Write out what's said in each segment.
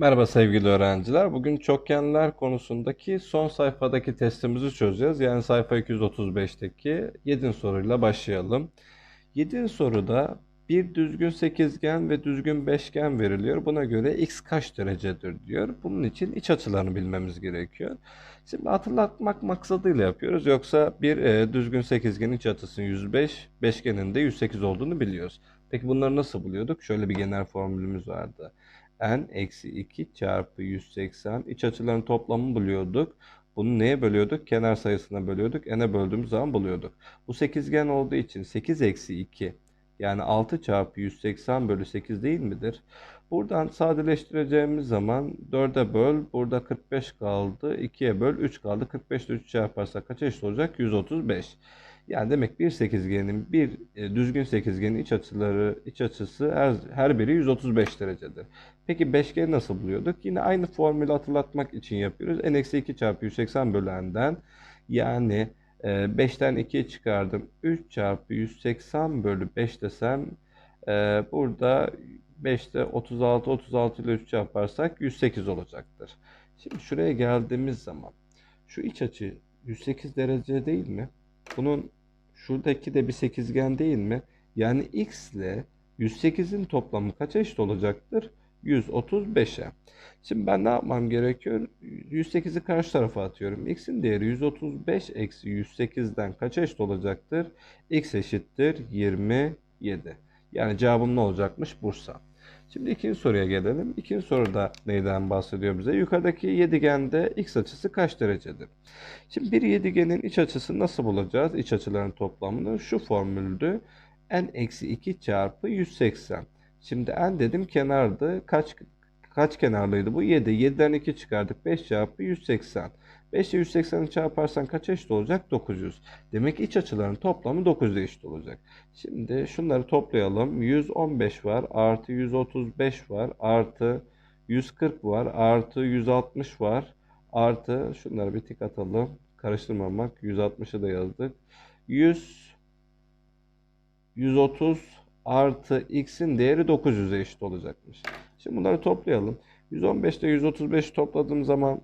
Merhaba sevgili öğrenciler. Bugün çokgenler konusundaki son sayfadaki testimizi çözeceğiz. Yani sayfa 235'teki 7. soruyla başlayalım. 7. soruda bir düzgün sekizgen ve düzgün beşgen veriliyor. Buna göre x kaç derecedir diyor. Bunun için iç açılarını bilmemiz gerekiyor. Şimdi hatırlatmak maksadıyla yapıyoruz. Yoksa bir e, düzgün sekizgenin iç açısının 105, beşgenin de 108 olduğunu biliyoruz. Peki bunları nasıl buluyorduk? Şöyle bir genel formülümüz vardı n eksi 2 çarpı 180 iç açıların toplamını buluyorduk. Bunu neye bölüyorduk? Kenar sayısına bölüyorduk. n'e böldüğümüz zaman buluyorduk. Bu sekizgen olduğu için 8 eksi 2 yani 6 çarpı 180 bölü 8 değil midir? Buradan sadeleştireceğimiz zaman 4'e böl. Burada 45 kaldı. 2'ye böl. 3 kaldı. 45 ile 3 çarparsak kaç eşit olacak? 135. Yani demek bir sekizgenin bir e, düzgün sekizgenin iç açıları iç açısı her, her biri 135 derecedir. Peki beşgeni nasıl buluyorduk? Yine aynı formülü hatırlatmak için yapıyoruz. n-2 çarpı 180 bölenden yani e, 5'ten 2'ye çıkardım. 3 çarpı 180 bölü 5 desem e, burada 5'te 36 36 ile 3 çarparsak 108 olacaktır. Şimdi şuraya geldiğimiz zaman şu iç açı 108 derece değil mi? Bunun şuradaki de bir sekizgen değil mi? Yani x ile 108'in toplamı kaça eşit olacaktır? 135'e. Şimdi ben ne yapmam gerekiyor? 108'i karşı tarafa atıyorum. X'in değeri 135 eksi 108'den kaça eşit olacaktır? X eşittir 27. Yani cevabım ne olacakmış? Bursa. Şimdi ikinci soruya gelelim. İkinci soruda neyden bahsediyor bize? Yukarıdaki yedigende x açısı kaç derecedir? Şimdi bir yedigenin iç açısını nasıl bulacağız? İç açıların toplamını şu formüldü. n eksi 2 çarpı 180. Şimdi n dedim kenardı. Kaç kaç kenarlıydı bu? 7. 7'den 2 çıkardık. 5 çarpı 180. 5 ile 180'i çarparsan kaç eşit olacak? 900. Demek ki iç açıların toplamı 900 eşit olacak. Şimdi şunları toplayalım. 115 var. Artı 135 var. Artı 140 var. Artı 160 var. Artı şunları bir tık atalım. Karıştırmamak. 160'ı da yazdık. 100 130 artı x'in değeri 900'e eşit olacakmış. Şimdi bunları toplayalım. 115 ile 135 topladığım zaman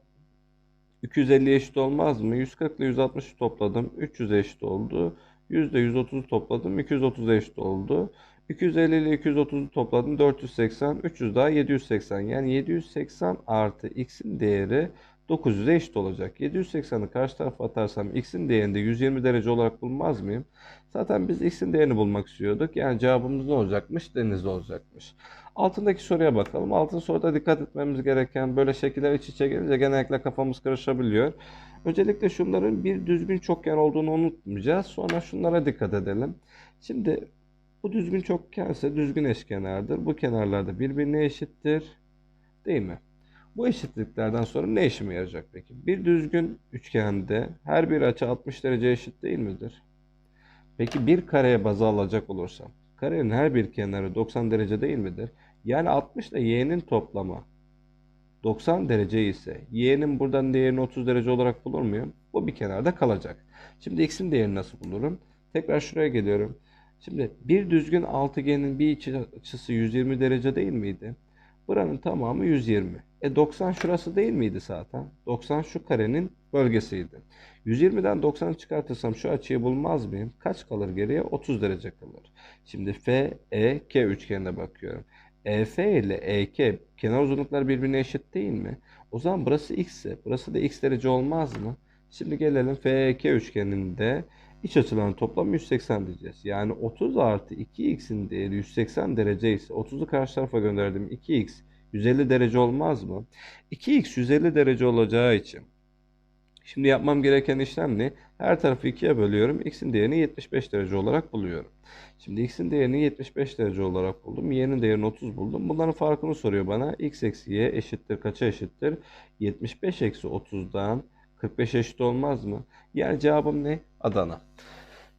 250 eşit olmaz mı? 140 ile 160 topladım. 300 eşit oldu. 100 ile 130 topladım. 230 eşit oldu. 250 ile 230'u topladım. 480. 300 daha 780. Yani 780 artı x'in değeri 900'e eşit olacak. 780'i karşı tarafa atarsam x'in değerini de 120 derece olarak bulmaz mıyım? Zaten biz x'in değerini bulmak istiyorduk. Yani cevabımız ne olacakmış? Deniz olacakmış. Altındaki soruya bakalım. Altın soruda dikkat etmemiz gereken böyle şekiller iç içe gelince genellikle kafamız karışabiliyor. Öncelikle şunların bir düzgün çokgen olduğunu unutmayacağız. Sonra şunlara dikkat edelim. Şimdi bu düzgün çokgense düzgün eşkenardır. Bu kenarlarda birbirine eşittir. Değil mi? Bu eşitliklerden sonra ne işime yarayacak peki? Bir düzgün üçgende her bir açı 60 derece eşit değil midir? Peki bir kareye baz alacak olursam karenin her bir kenarı 90 derece değil midir? Yani 60 ile y'nin toplamı 90 derece ise y'nin buradan değerini 30 derece olarak bulur muyum? Bu bir kenarda kalacak. Şimdi x'in değerini nasıl bulurum? Tekrar şuraya geliyorum. Şimdi bir düzgün altıgenin bir iç açısı 120 derece değil miydi? Buranın tamamı 120. E 90 şurası değil miydi zaten? 90 şu karenin bölgesiydi. 120'den 90'ı çıkartırsam şu açıyı bulmaz mıyım? Kaç kalır geriye? 30 derece kalır. Şimdi F, E, K üçgenine bakıyorum. EF ile EK kenar uzunlukları birbirine eşit değil mi? O zaman burası x burası da x derece olmaz mı? Şimdi gelelim FEK üçgeninde iç açıların toplamı 180 diyeceğiz. Yani 30 artı 2x'in değeri 180 derece ise 30'u karşı tarafa gönderdim 2x 150 derece olmaz mı? 2x 150 derece olacağı için Şimdi yapmam gereken işlem ne? Her tarafı 2'ye bölüyorum. X'in değerini 75 derece olarak buluyorum. Şimdi X'in değerini 75 derece olarak buldum. Y'nin değerini 30 buldum. Bunların farkını soruyor bana. X eksi Y eşittir kaça eşittir? 75 eksi 30'dan 45 eşit olmaz mı? Yani cevabım ne? Adana.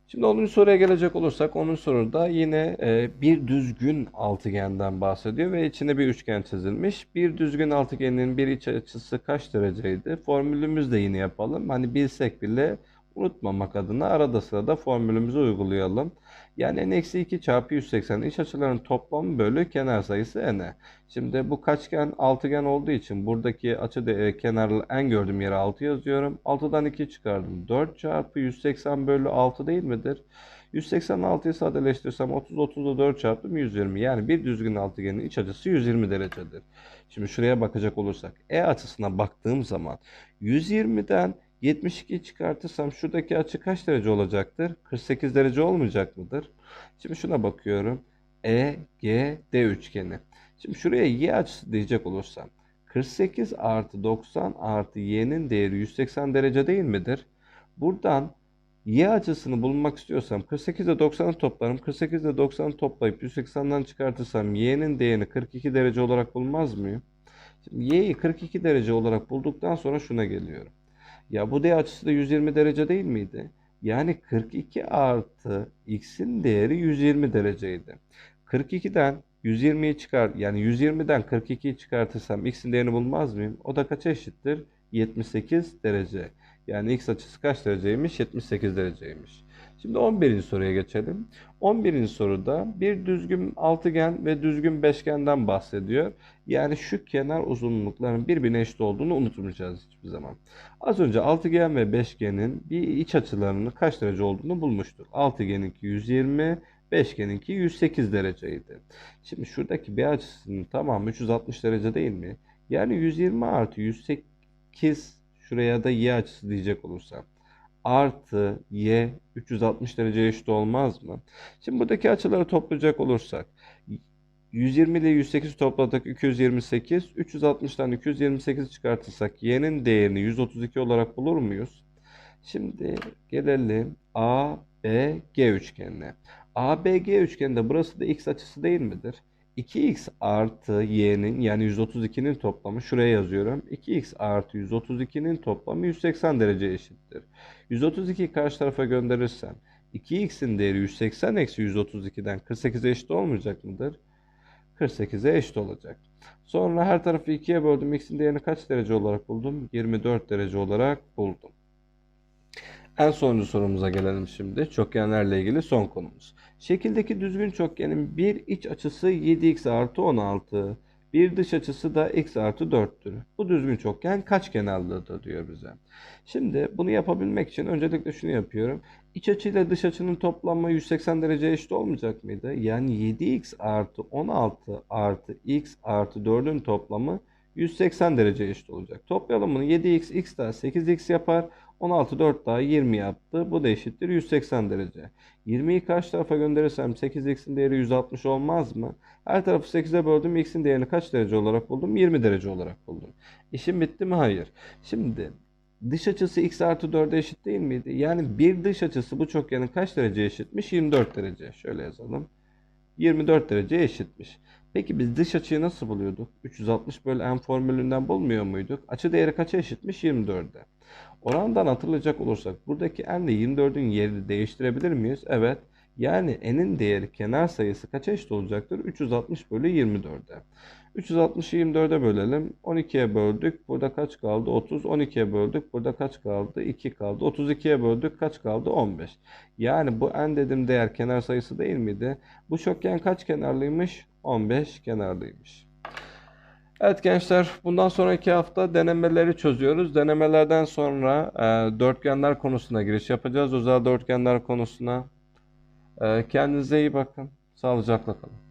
Şimdi 10. soruya gelecek olursak 10. soruda yine e, bir düzgün altıgenden bahsediyor ve içine bir üçgen çizilmiş. Bir düzgün altıgenin bir iç açısı kaç dereceydi? Formülümüzü de yine yapalım. Hani bilsek bile unutmamak adına arada sırada formülümüzü uygulayalım. Yani n eksi 2 çarpı 180 iç açıların toplamı bölü kenar sayısı n'e. Şimdi bu kaçgen altıgen olduğu için buradaki açı de, kenarlı en gördüğüm yere 6 yazıyorum. 6'dan 2 çıkardım. 4 çarpı 180 bölü 6 değil midir? 186'yı sadeleştirsem 30 30'da 4 çarptım 120. Yani bir düzgün altıgenin iç açısı 120 derecedir. Şimdi şuraya bakacak olursak E açısına baktığım zaman 120'den 72 çıkartırsam şuradaki açı kaç derece olacaktır? 48 derece olmayacak mıdır? Şimdi şuna bakıyorum. E, G, D üçgeni. Şimdi şuraya Y açısı diyecek olursam 48 artı 90 artı Y'nin değeri 180 derece değil midir? Buradan Y açısını bulmak istiyorsam 48 ile 90'ı toplarım. 48 ile 90'ı toplayıp 180'den çıkartırsam Y'nin değerini 42 derece olarak bulmaz mıyım? Şimdi Y'yi 42 derece olarak bulduktan sonra şuna geliyorum. Ya bu D açısı da 120 derece değil miydi? Yani 42 artı x'in değeri 120 dereceydi. 42'den 120'yi çıkar yani 120'den 42'yi çıkartırsam x'in değerini bulmaz mıyım? O da kaça eşittir? 78 derece. Yani x açısı kaç dereceymiş? 78 dereceymiş. Şimdi 11. soruya geçelim. 11. soruda bir düzgün altıgen ve düzgün beşgenden bahsediyor. Yani şu kenar uzunlukların birbirine eşit olduğunu unutmayacağız hiçbir zaman. Az önce altıgen ve beşgenin bir iç açılarının kaç derece olduğunu bulmuştuk. Altıgeninki 120, beşgeninki 108 dereceydi. Şimdi şuradaki B açısının tamamı 360 derece değil mi? Yani 120 artı 108 şuraya da Y açısı diyecek olursam artı y 360 dereceye eşit olmaz mı? Şimdi buradaki açıları toplayacak olursak 120 ile 108 topladık 228. 360'dan 228 çıkartırsak y'nin değerini 132 olarak bulur muyuz? Şimdi gelelim A, B, G üçgenine. A, B, G üçgeninde burası da x açısı değil midir? 2x artı y'nin yani 132'nin toplamı şuraya yazıyorum. 2x artı 132'nin toplamı 180 derece eşittir. 132'yi karşı tarafa gönderirsem 2x'in değeri 180 eksi 132'den 48'e eşit olmayacak mıdır? 48'e eşit olacak. Sonra her tarafı 2'ye böldüm. X'in değerini kaç derece olarak buldum? 24 derece olarak buldum. En sonuncu sorumuza gelelim şimdi. Çokgenlerle ilgili son konumuz. Şekildeki düzgün çokgenin bir iç açısı 7x artı 16. Bir dış açısı da x artı 4'tür. Bu düzgün çokgen kaç kenarlıdır diyor bize. Şimdi bunu yapabilmek için öncelikle şunu yapıyorum. İç açı ile dış açının toplamı 180 derece eşit olmayacak mıydı? Yani 7x artı 16 artı x artı 4'ün toplamı 180 derece eşit olacak. Toplayalım bunu. 7x, x daha 8x yapar. 16, 4 daha 20 yaptı. Bu da eşittir 180 derece. 20'yi karşı tarafa gönderirsem 8x'in değeri 160 olmaz mı? Her tarafı 8'e böldüm. x'in değerini kaç derece olarak buldum? 20 derece olarak buldum. İşim bitti mi? Hayır. Şimdi dış açısı x artı 4'e eşit değil miydi? Yani bir dış açısı bu çokgenin kaç derece eşitmiş? 24 derece. Şöyle yazalım. 24 derece eşitmiş. Peki biz dış açıyı nasıl buluyorduk? 360 bölü n formülünden bulmuyor muyduk? Açı değeri kaça eşitmiş? 24'e. Orandan hatırlayacak olursak buradaki n ile 24'ün yerini değiştirebilir miyiz? Evet. Yani n'in değeri kenar sayısı kaça eşit olacaktır? 360 bölü 24'e. 360'ı 24'e bölelim. 12'ye böldük. Burada kaç kaldı? 30. 12'ye böldük. Burada kaç kaldı? 2 kaldı. 32'ye böldük. Kaç kaldı? 15. Yani bu n dedim değer kenar sayısı değil miydi? Bu çokgen kaç kenarlıymış? 15 kenarlıymış. Evet gençler bundan sonraki hafta denemeleri çözüyoruz. Denemelerden sonra e, dörtgenler konusuna giriş yapacağız. Özel dörtgenler konusuna. E, kendinize iyi bakın. Sağlıcakla kalın.